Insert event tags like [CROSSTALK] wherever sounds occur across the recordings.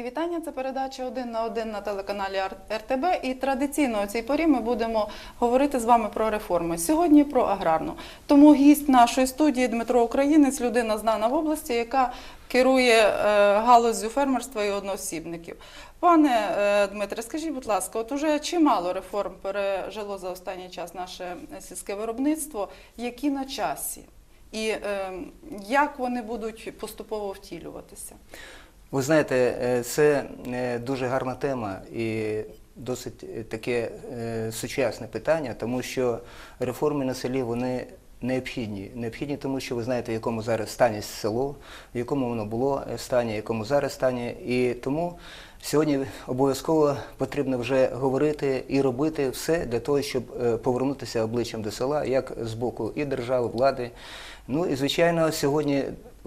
Мої вітання. Це передача один на один на телеканалі РТБ. І традиційно у цій порі ми будемо говорити з вами про реформи. Сьогодні про аграрну. Тому гість нашої студії Дмитро Українець, людина знана в області, яка керує е, галуззю фермерства і одноосібників. Пане е, Дмитре, скажіть, будь ласка, от уже чимало реформ пережило за останній час наше сільське виробництво, які на часі, і е, як вони будуть поступово втілюватися? Ви знаєте, е, це е, дуже гарна тема і досить е, таке сучасне питання, тому що реформи на селі вони необхідні. Необхідні, тому що ви знаєте, в якому зараз стані село, в якому воно було стані, в якому зараз стані. І тому сьогодні обов'язково потрібно вже говорити і робити все для того, щоб повернутися обличчям до села, як з боку і держави, влади. Ну і звичайно, сьогодні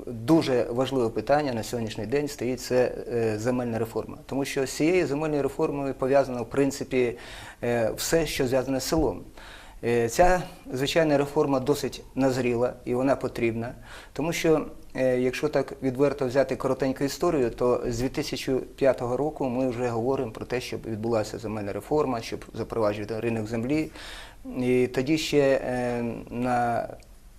дуже важливе питання на сьогоднішній день стоїть це е, земельна реформа. Тому що з цією земельною реформою пов'язано в принципі е, все, що зв'язане з селом. Е, Ця звичайна реформа досить назріла і вона потрібна, тому що якщо так відверто взяти коротеньку історію, то з 2005 року ми вже говоримо про те, щоб відбулася земельна реформа, щоб запроваджувати ринок землі. І тоді ще на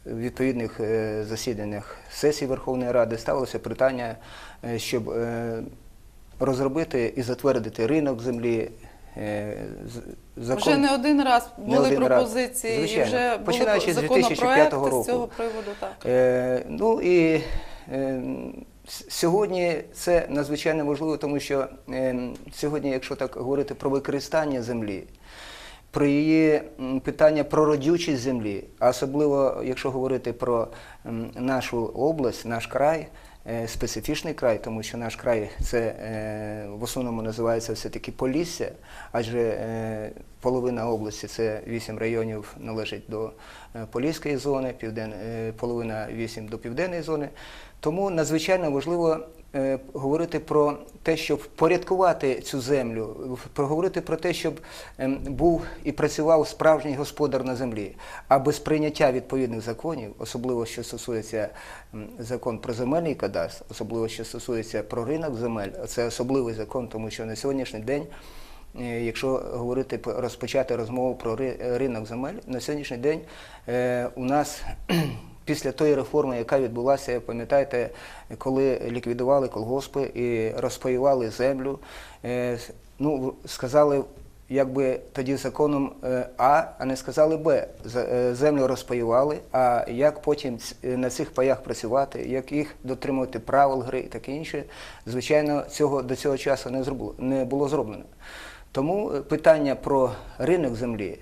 відповідних е, засіданнях сесії Верховної Ради ставилося питання, е, щоб е, розробити і затвердити ринок землі. закон- Вже не один раз були один пропозиції, Звичайно. і вже були Починаючи з законопроекти 2005 з року. цього приводу. Так. Е, ну і е, сьогодні це надзвичайно важливо, тому що е, сьогодні, якщо так говорити про використання землі, про її питання про родючість землі, особливо якщо говорити про нашу область, наш край. е, Специфічний край, тому що наш край це е, в основному називається все-таки Полісся, адже е, половина області це 8 районів належить до Поліської зони, півден, половина 8 до південної зони. Тому надзвичайно важливо говорити про те, щоб впорядкувати цю землю, проговорити про те, щоб ем, був і працював справжній господар на землі. А без прийняття відповідних законів, особливо що стосується закон про земельний кадастр, особливо що стосується про ринок земель, це особливий закон, тому що на сьогоднішній день. Е, Якщо говорити розпочати розмову про ри- ринок земель, на сьогоднішній день е, у нас після тої реформи, яка відбулася, пам'ятаєте, коли ліквідували колгоспи і розпаювали землю, е, ну сказали. Якби тоді законом е, А, а не сказали Б. Е, Землю розпаювали, а як потім на цих паях працювати, як їх дотримувати правил гри і таке інше, звичайно, цього до цього часу не зробило, не було зроблено. Тому питання про ринок землі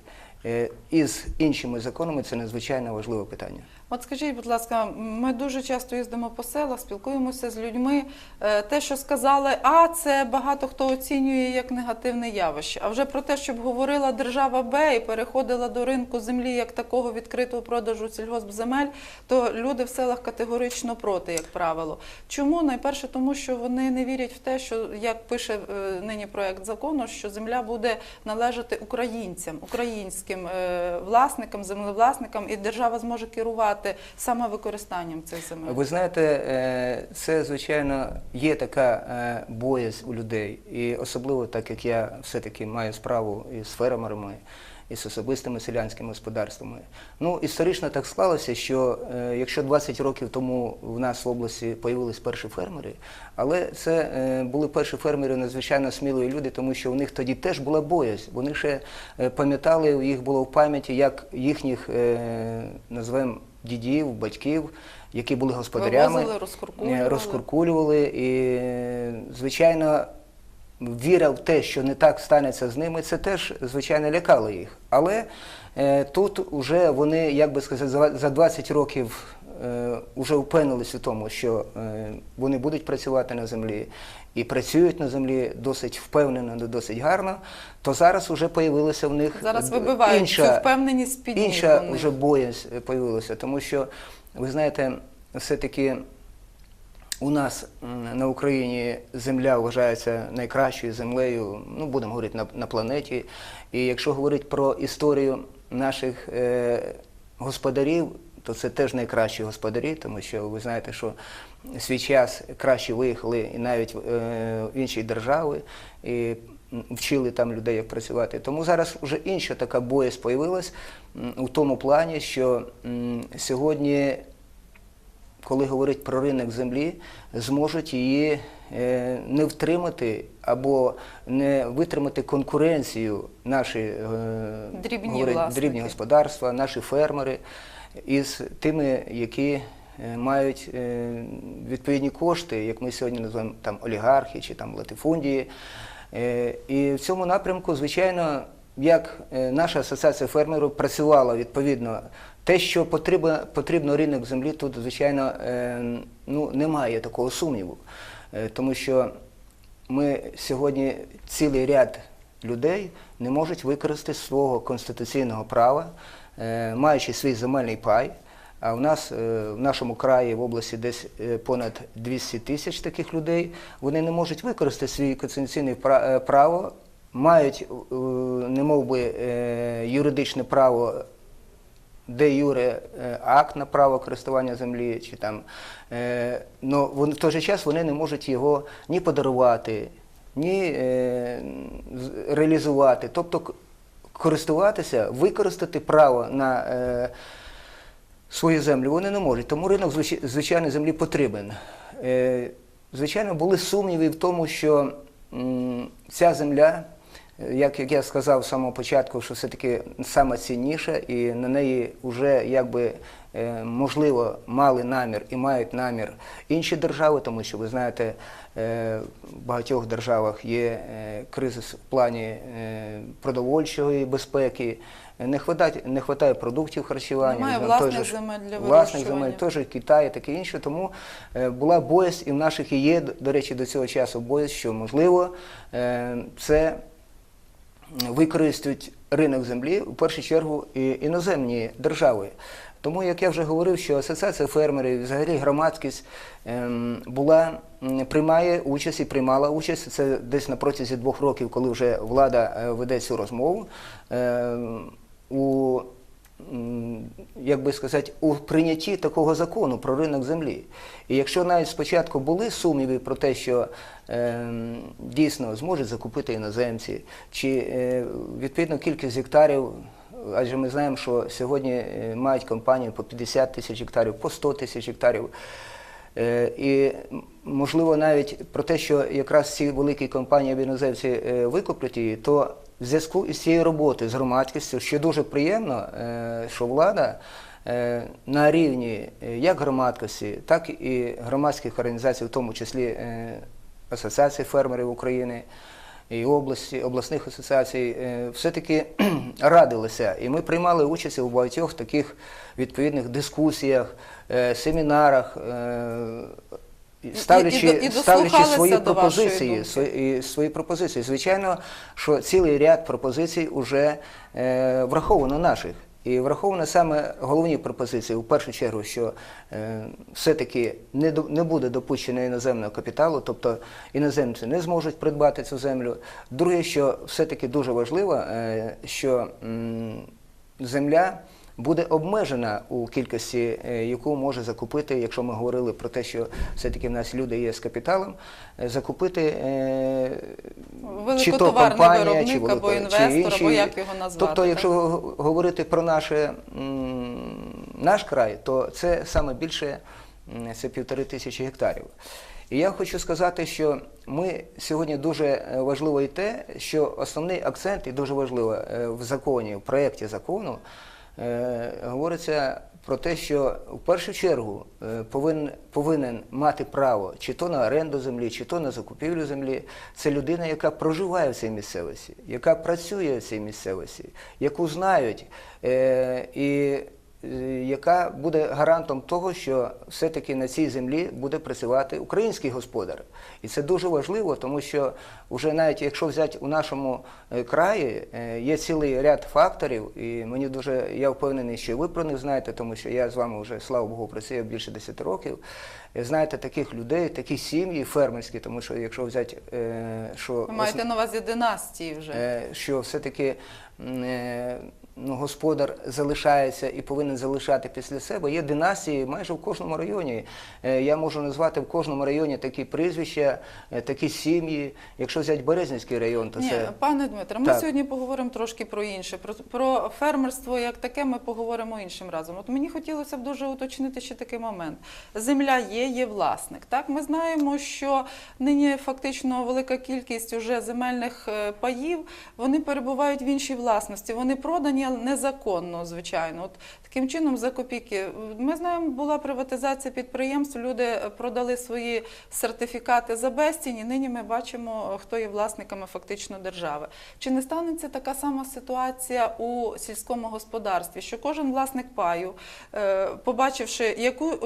із іншими законами це надзвичайно важливе питання. От скажіть, будь ласка, ми дуже часто їздимо по селах, спілкуємося з людьми. Е, Те, що сказали, а це багато хто оцінює як негативне явище. А вже про те, щоб говорила держава Б і переходила до ринку землі як такого відкритого продажу сільгоспземель, то люди в селах категорично проти, як правило. Чому? Найперше, тому що вони не вірять в те, що як пише е, нині проект закону, що земля буде належати українцям, українським е, власникам, землевласникам, і держава зможе керувати саме використанням цих земель. Ви знаєте, е, це звичайно є така е, боязнь у людей, і особливо так як я все-таки маю справу із фермерами. І з особистими селянськими господарствами. Ну, історично так склалося, що е, якщо 20 років тому в нас в області появились перші фермери, але це е, були перші фермери надзвичайно сміливі люди, тому що у них тоді теж була боязнь. Вони ще е, пам'ятали, у їх було в пам'яті, як їхніх, е, назвемо, дідів, батьків, які були господарями, Вивозили, розкуркулювали. е, розкуркулювали. І, е, звичайно, віра в те, що не так станеться з ними, це теж, звичайно, лякало їх. Але е, тут вже вони, як би сказати, за- за 20 років е, вже впевнились у тому, що е, вони будуть працювати на землі і працюють на землі досить впевнено, досить гарно, то зараз вже появилася в них Зараз вибивають інша, цю впевненість під інша вже боязнь появилася, тому що, ви знаєте, все-таки у нас на Україні земля вважається найкращою землею, ну будемо говорити на, на планеті. І якщо говорити про історію наших е, господарів, то це теж найкращі господарі, тому що ви знаєте, що свій час краще виїхали і навіть е, в інші держави і вчили там людей, як працювати. Тому зараз вже інша така боязнь появилась у тому плані, що сьогодні коли говорить про ринок землі, зможуть її е, не втримати або не витримати конкуренцію наші е, Дрібні говорить, дрібні господарства, наші фермери із тими, які мають е, відповідні кошти, як ми сьогодні називаємо там олігархи чи там латифундії. Е, І в цьому напрямку, звичайно, як е, наша асоціація фермерів працювала відповідно, те, що потрібно, потрібно ринок землі, тут, звичайно, е, ну, немає такого сумніву. Е, Тому що ми сьогодні цілий ряд людей не можуть використати свого конституційного права, е, маючи свій земельний пай. А в нас е, в нашому краї в області десь е, понад 200 тисяч таких людей. Вони не можуть використати свій конституційне право, мають е, немов би юридичне право де юре акт на право користування землі, чи там, е, в той же час вони не можуть його ні подарувати, ні е, реалізувати. Тобто користуватися, використати право на е, свою землю вони не можуть. Тому ринок звичай- звичайно землі потрібен. Е, звичайно, були сумніви в тому, що ця земля, е, як, як я сказав з самого початку, що все-таки сама цінніша, і на неї вже якби е, можливо мали намір і мають намір інші держави, тому що ви знаєте, в багатьох державах є кризис в плані продовольчої безпеки. Не хватає, не хватає продуктів харчування. Немає той власних же земель для власних земель, теж Китай таке інше. Тому е, була боязнь, і в наших і є, до- речі, до цього часу боязнь, що можливо е, це використають ринок землі в першу чергу і іноземні держави. Тому, як я вже говорив, що асоціація фермерів, взагалі громадськість ем, була приймає участь і приймала участь. Це десь на протязі двох років, коли вже влада е, веде цю розмову. У як би сказати, у прийнятті такого закону про ринок землі. І якщо навіть спочатку були сумніви про те, що е, дійсно зможуть закупити іноземці, чи е, відповідно кількість гектарів, адже ми знаємо, що сьогодні е, мають компанії по 50 тисяч гектарів, по 100 тисяч гектарів. Е, І можливо навіть про те, що якраз ці великі компанії іноземці е, викуплять її, то в зв'язку із цією роботою з громадськістю, що дуже приємно, е, що влада е, на рівні е, як громадськості, так і громадських організацій, в тому числі Асоціації фермерів України і області, обласних асоціацій, все-таки [CLEARS THROAT] радилися. І ми приймали участь у багатьох таких відповідних дискусіях, семінарах. Ставлячи, і до- і ставлячи свої пропозиції, свої, свої пропозиції. Звичайно, що цілий ряд пропозицій вже е, враховано наших. І враховано саме головні пропозиції. У першу чергу, що е, все-таки не, не буде допущено іноземного капіталу, тобто іноземці не зможуть придбати цю землю. Друге, що все-таки дуже важливо, е, що м, земля буде обмежена у кількості, е, яку може закупити, якщо ми говорили про те, що все-таки в нас люди є з капіталом, е, закупити е, чи то компанія, чи, або інвестор, чи інші. або як його назвати, Тобто, якщо говорити про наше, наш край, то це саме більше це півтори тисячі гектарів. І я хочу сказати, що ми сьогодні дуже важливо і те, що основний акцент, і дуже важливо в законі, в проєкті закону, говориться про те, що в першу чергу е, повинен, повинен мати право чи то на оренду землі, чи то на закупівлю землі. Це людина, яка проживає в цій місцевості, яка працює в цій місцевості, яку знають. Е, і е, яка буде гарантом того, що все-таки на цій землі буде працювати український господар. І це дуже важливо, тому що вже навіть якщо взяти у нашому е, краї, е, є цілий ряд факторів, і мені дуже я впевнений, що ви про них знаєте, тому що я з вами вже, слава Богу, працюю більше 10 років. Е, Знаєте таких людей, такі сім'ї фермерські, тому що якщо взяти, е, що Ви маєте на увазі династії вже. Е, що все-таки е, господар залишається і повинен залишати після себе. Є династії майже в кожному районі. Е, Я можу назвати в кожному районі такі прізвища, е, такі сім'ї. Якщо взяти Березнівський район, то Ні, це пане Дмитре, ми Так. сьогодні поговоримо трошки про інше. Про, про фермерство як таке ми поговоримо іншим разом. От мені хотілося б дуже уточнити ще такий момент. Земля є, є власник. Так, ми знаємо, що нині фактично велика кількість уже земельних е, паїв вони перебувають в іншій власності. Вони продані незаконно, звичайно. От таким чином за копійки. Ми знаємо, була приватизація підприємств. Люди продали свої сертифікати за безцінь, і нині ми бачимо, хто є власниками фактично держави. Чи не станеться така сама ситуація у сільському господарстві, що кожен власник паю, е, побачивши, яку е,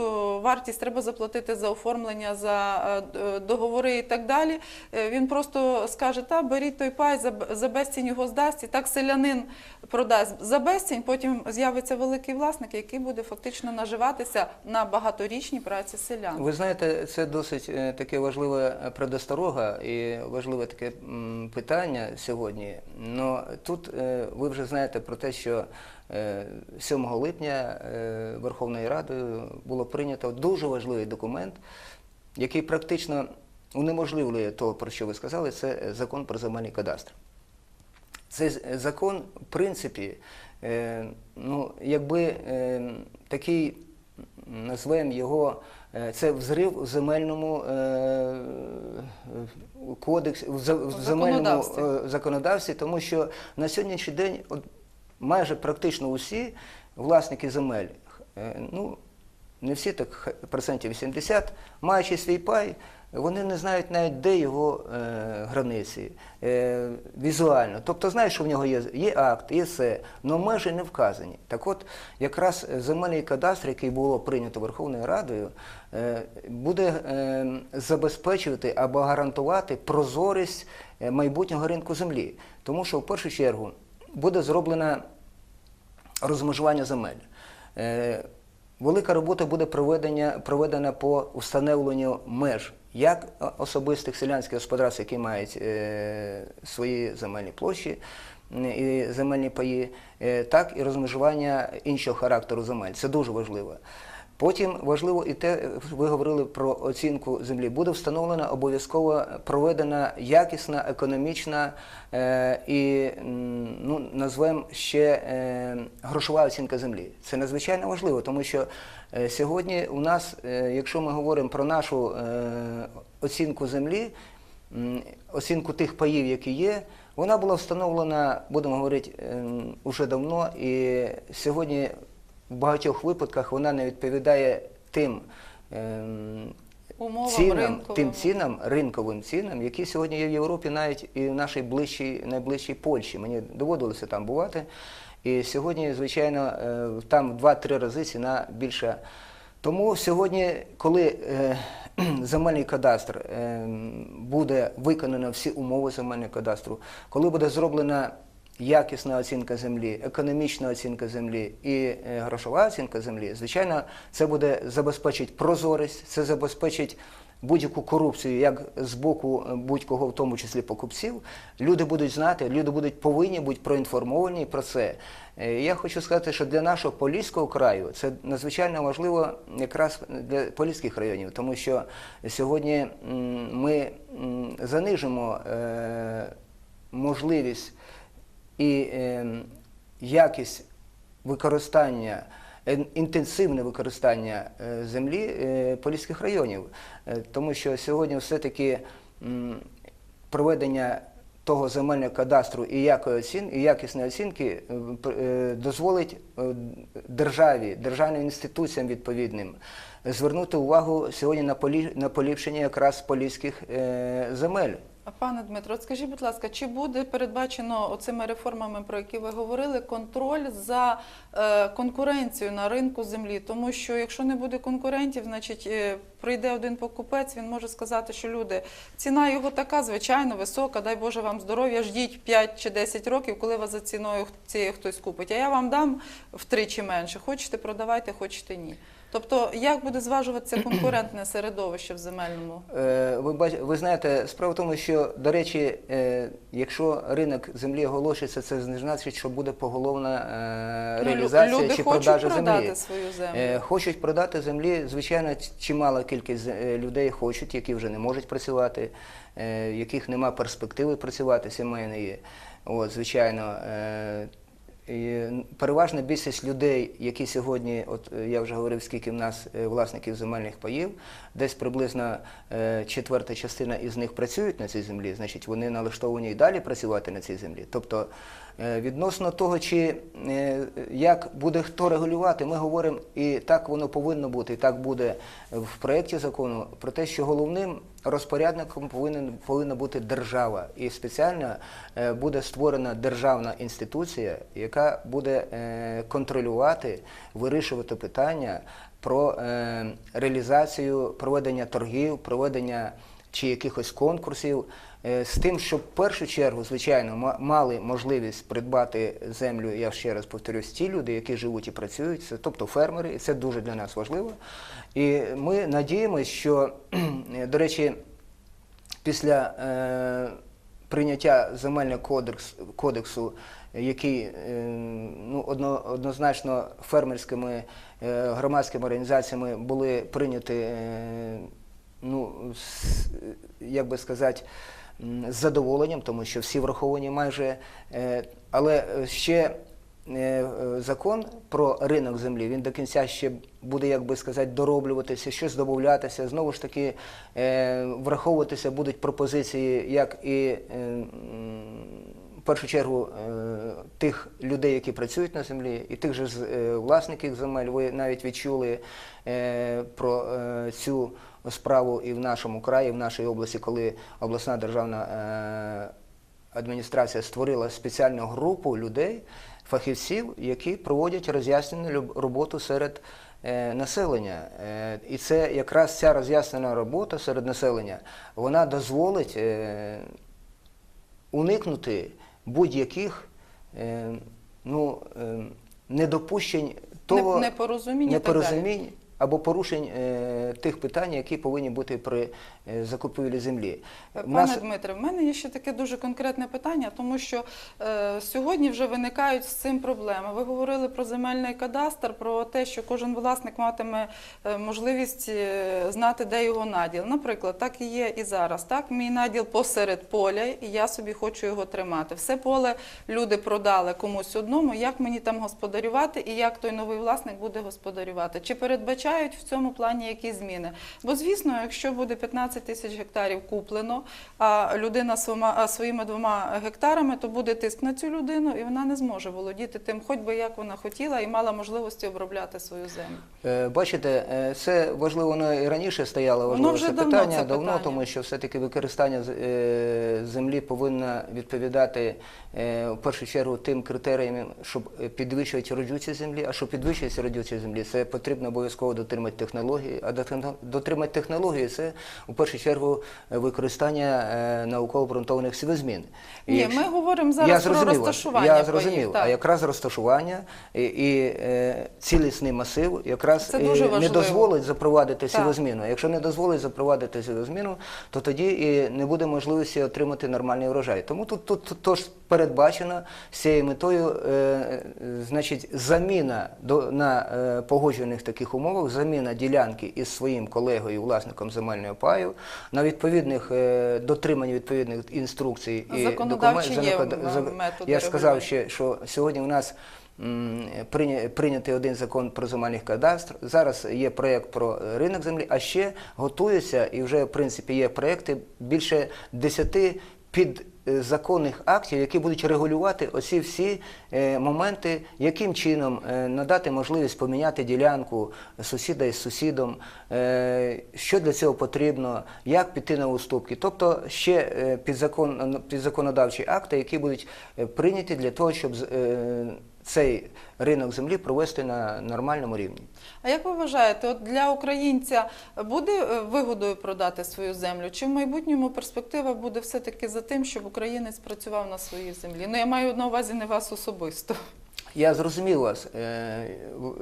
вартість треба заплатити за оформлення, за е, договори і так далі, він просто скаже: та беріть той пай, за безцінь його здасть, і так селянин продасть за безцінь, потім з'явиться великий власник, який буде фактично наживатися на багаторічній праці селян. Ви знаєте, це досить е, таке важливе предосторога і важливе таке питання сьогодні. Но тут е, ви вже знаєте про те, що е, 7 липня е, Верховною Радою було прийнято дуже важливий документ, який практично унеможливлює того, про що ви сказали, це закон про земельний кадастр. Цей закон, в принципі, е, ну, якби е, такий, назвемо його, е, це взрив у земельному е, е, кодексі, в в В земельному законодавстві. е, тому що на сьогоднішній день майже практично усі власники земель, е, ну, не всі так процентів 80, маючи свій пай, вони не знають навіть, де його е, границі е, візуально. Тобто знають, що в нього є, є акт, є все, але межі не вказані. Так от, якраз земельний кадастр, який було прийнято Верховною Радою, е, буде е, забезпечувати або гарантувати прозорість е, майбутнього ринку землі. Тому що в першу чергу буде зроблена розмежування земель. Е, Велика робота буде проведення, проведена по встановленню меж як особистих селянських господарств, які мають е, свої земельні площі і земельні паї, е, так і розмежування іншого характеру земель. Це дуже важливо. Потім важливо і те, ви говорили про оцінку землі. Буде встановлена обов'язково проведена якісна, економічна е, і ну, назвемо ще е, грошова оцінка землі. Це надзвичайно важливо, тому що е, сьогодні у нас, е, якщо ми говоримо про нашу е, оцінку землі, м, оцінку тих паїв, які є, вона була встановлена, будемо говорити, уже давно, і сьогодні в багатьох випадках вона не відповідає тим ем, Умовам цінам, ринковим. тим цінам, ринковим цінам, які сьогодні є в Європі, навіть і в нашій ближчій, найближчій Польщі. Мені доводилося там бувати. І сьогодні, звичайно, е, там в 2-3 рази ціна більша. Тому сьогодні, коли е, [CLEARS THROAT] земельний кадастр е, буде виконано всі умови земельного кадастру, коли буде зроблена якісна оцінка землі, економічна оцінка землі і е, грошова оцінка землі, звичайно, це буде забезпечить прозорість, це забезпечить будь-яку корупцію, як з боку е, будь-кого, в тому числі покупців. Люди будуть знати, люди будуть повинні бути проінформовані про це. Е, Я хочу сказати, що для нашого Поліського краю це надзвичайно важливо якраз для поліських районів, тому що сьогодні ми занижимо можливість і е, якість використання, інтенсивне використання е, землі е, поліських районів. Е, Тому що сьогодні все-таки проведення того земельного кадастру і якої оцін, і якісної оцінки дозволить державі, державним інституціям відповідним звернути увагу сьогодні на полі, на поліпшення якраз поліських е, земель. Пане Дмитро, скажіть, будь ласка, чи буде передбачено оцими реформами, про які ви говорили, контроль за е, конкуренцією на ринку землі? Тому що якщо не буде конкурентів, значить е, прийде один покупець, він може сказати, що люди, ціна його така, звичайно, висока, дай Боже вам здоров'я, ждіть 5 чи 10 років, коли вас за ціною цією хтось купить. А я вам дам втричі менше. Хочете продавайте, хочете ні. Тобто, як буде зважуватися конкурентне середовище в земельному? Е, Ви, бач- ви знаєте, справа в тому, що, до речі, е, якщо ринок землі оголошується, це не значить, що буде поголовна е, Ну, реалізація люди чи хочуть продажа продати землі. свою землю. Хочуть продати землі, звичайно, чимала кількість людей хочуть, які вже не можуть працювати, яких нема перспективи працювати, сімейної. От, звичайно. І переважна більшість людей, які сьогодні, от е, я вже говорив, скільки в нас е, власників земельних паїв, десь приблизно е, четверта частина із них працюють на цій землі, значить вони налаштовані і далі працювати на цій землі. Тобто відносно того, чи е, як буде хто регулювати, ми говоримо, і так воно повинно бути, і так буде в проєкті закону про те, що головним розпорядником повинен, повинна бути держава. І спеціально е, буде створена державна інституція, яка буде е, контролювати, вирішувати питання про е, реалізацію проведення торгів, проведення чи якихось конкурсів. Е, З тим, щоб в першу чергу, звичайно, ма- мали можливість придбати землю, я ще раз повторюсь, ті люди, які живуть і працюють, це, тобто фермери, і це дуже для нас важливо. І ми надіємося, що, до речі, після е, прийняття земельного кодекс, кодексу, який е, ну, одно, однозначно фермерськими е, громадськими організаціями були прийняті, е, ну, як би сказати, з задоволенням, тому що всі враховані майже. Е, але ще е, е, закон про ринок землі, він до кінця ще буде, як би сказати, дороблюватися, щось додатися. Знову ж таки, е, враховуватися будуть пропозиції, як і е, в першу чергу е, тих людей, які працюють на землі, і тих же е, власників земель. Ви навіть відчули е, про е, цю справу і в нашому краї, і в нашій області, коли обласна державна е, адміністрація створила спеціальну групу людей, фахівців, які проводять роз'яснену роботу серед е, населення. Е, і це якраз ця роз'яснена робота серед населення, вона дозволить уникнути будь-яких ну, недопущень того непорозумінь непорозумінь або порушень е, тих питань, які повинні бути при е, закупівлі землі. В Пане нас- Дмитре, в мене є ще таке дуже конкретне питання, тому що е, сьогодні вже виникають з цим проблеми. Ви говорили про земельний кадастр, про те, що кожен власник матиме е, можливість е, знати, де його наділ. Наприклад, так і є і зараз. Так, мій наділ посеред поля, і я собі хочу його тримати. Все поле люди продали комусь одному. Як мені там господарювати, і як той новий власник буде господарювати? Чи передбачають в цьому плані якісь зміни? Бо звісно, якщо буде 15 тисяч гектарів куплено, а людина своїми двома гектарами, то буде тиск на цю людину, і вона не зможе володіти тим, хоч би як вона хотіла, і мала можливості обробляти свою землю. Е, Бачите, це важливо, воно і раніше стояло важливо вже це давно питання, це давно, питання. тому що все-таки використання е, землі повинно відповідати е, в першу чергу тим критеріям, щоб підвищувати родючість землі. А щоб підвищувати родючість землі, це потрібно обов'язково дотримати технології. А дотримати- технології це в першу чергу е, використання е, науково-обґрунтованих сівозмін. Ні, якщо- ми говоримо я зараз про зрозумів вас. розташування Я зрозумів. А якраз розташування і, і е, цілісний масив якраз Це дуже не дозволить запровадити сівозміну. Якщо не дозволить запровадити сівозміну, то тоді і не буде можливості отримати нормальний врожай. Тому тут, тут, тут тож передбачено з цією метою, е, значить, заміна до, на е, погоджених таких умовах, заміна ділянки із своїм колегою, власником земельного паю, на відповідних е, дотримання відповідних інструкцій і документів. Я ж сказав ще, що сьогодні у нас прийнятий один закон про земельний кадастр. Зараз є проєкт про ринок землі, а ще готується і вже в принципі є проєкти більше десяти під законних актів, які будуть регулювати оці всі е, моменти, яким чином е, надати можливість поміняти ділянку сусіда із сусідом, е, що для цього потрібно, як піти на уступки. Тобто ще е, підзакон, підзаконодавчі акти, які будуть е, прийняті для того, щоб е, цей ринок землі провести на нормальному рівні. А як ви вважаєте, от для українця буде е, вигодою продати свою землю? Чи в майбутньому перспектива буде все-таки за тим, щоб українець працював на своїй землі? Ну я маю на увазі не вас особисто. Я зрозумів вас. Е,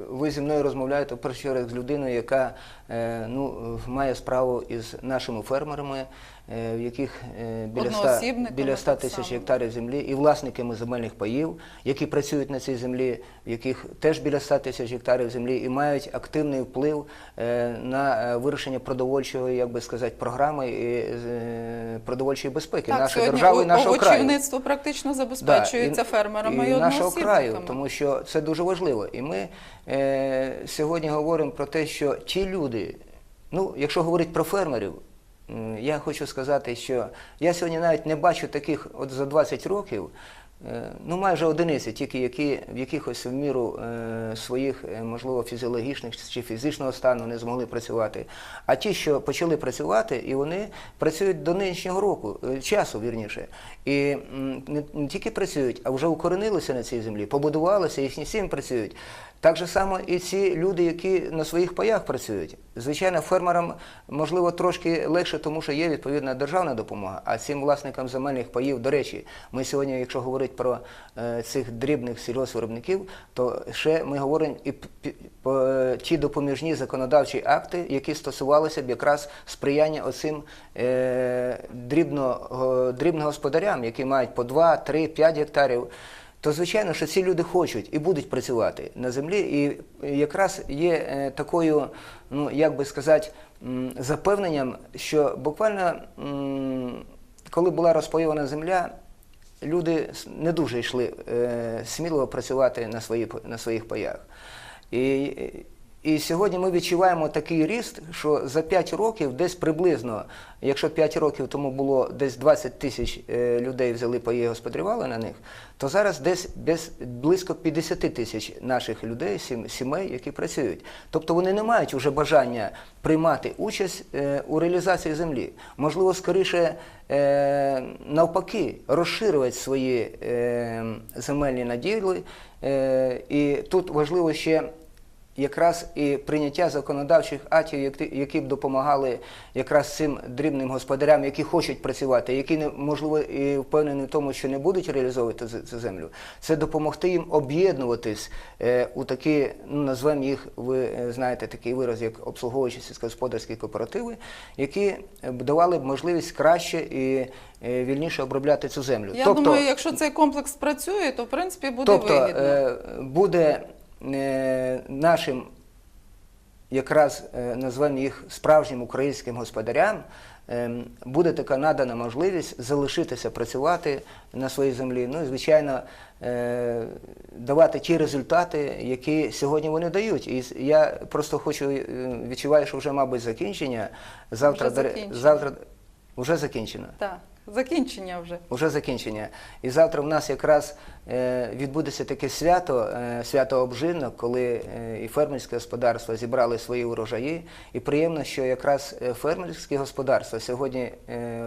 Ви зі мною розмовляєте чергу з людиною, яка е, ну, має справу із нашими фермерами, в яких е, біля 100, біля 100 тисяч гектарів землі і власниками земельних паїв, які працюють на цій землі, в яких теж біля 100 тисяч гектарів землі і мають активний вплив е, на е, вирішення продовольчого, як би сказати, програми і е, продовольчої безпеки Так, нашої держави і нашого краю. овочівництво практично забезпечується Да, фермерами і, і нашого краю, тому що це дуже важливо. І ми е, сьогодні говоримо про те, що ті люди, ну, якщо говорити про фермерів, я хочу сказати, що я сьогодні навіть не бачу таких от за 20 років. е, Ну, майже одиниці, тільки які в якихось в міру е, своїх, е, можливо, фізіологічних чи фізичного стану не змогли працювати. А ті, що почали працювати, і вони працюють до нинішнього року, часу вірніше. І не, не тільки працюють, а вже укоренилися на цій землі, побудувалися, їхні сім'ї працюють. Так же само і ці люди, які на своїх паях працюють. Звичайно, фермерам можливо трошки легше, тому що є відповідна державна допомога. А цим власникам земельних паїв, до речі, ми сьогодні, якщо говорити про е, цих дрібних сільгоспвиробників, то ще ми говоримо і по ті допоміжні законодавчі акти, які стосувалися б якраз сприяння оцим е, дрібно, дрібногосподарям, які мають по 2, 3, 5 гектарів. То звичайно, що ці люди хочуть і будуть працювати на землі, і якраз є е, такою, ну як би сказати, запевненням, що буквально коли була розпойована земля, люди не дуже йшли е, сміливо працювати на, на своїх паях. І, і сьогодні ми відчуваємо такий ріст, що за 5 років десь приблизно, якщо 5 років тому було десь 20 тисяч е, людей взяли паї і господарювали на них, то зараз десь, десь близько 50 тисяч наших людей, сімей, які працюють. Тобто вони не мають уже бажання приймати участь е, у реалізації землі. Можливо, скоріше е, навпаки, розширювати свої земельні наділи. І тут важливо ще якраз і прийняття законодавчих актів, які- б допомагали якраз цим дрібним господарям, які хочуть працювати, які можливо і впевнені в тому, що не будуть реалізовувати цю- землю. Це допомогти їм об'єднуватись е, у такі, ну назвемо їх, ви е, знаєте, такий вираз, як обслуговуючі сільськогосподарські кооперативи, які б давали б можливість краще і е, вільніше обробляти цю землю. Я думаю, якщо цей комплекс працює, то в принципі буде Тобто вигідно. буде нашим, якраз е, назвемо їх справжнім українським господарям, е, буде така надана можливість залишитися працювати на своїй землі. Ну і звичайно. е, Давати ті результати, які сьогодні вони дають. І я просто хочу е, відчуваю, що вже, мабуть, закінчення. Завтра, Вже закінчено. завтра вже закінчено. Так, закінчення вже. Уже закінчення. І завтра в нас якраз е, відбудеться таке свято, е, свято обжинок, коли е, і фермерське господарство зібрали свої урожаї. І приємно, що якраз е, фермерське господарство сьогодні е,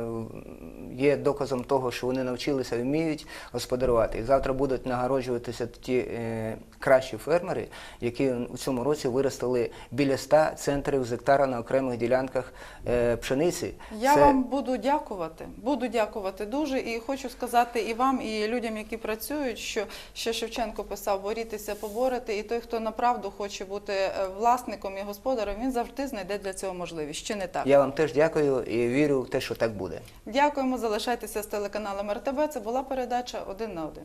є доказом того, що вони навчилися, вміють господарювати. І завтра будуть нагороджуватися ті е, кращі фермери, які у цьому році виростили біля 100 центрів з гектара на окремих ділянках е, пшениці. Я Це- вам буду дякувати. Буду дякувати дуже. І хочу сказати і вам, і людям, які працюють, що ще Шевченко писав борітися, поборити. І той, хто направду хоче бути е, власником і господарем, він завжди знайде для цього можливість. Чи не так? Я вам теж дякую і вірю в те, що так буде. Дякуємо. Залишайтеся з телеканалом РТБ. Це була передача один на один.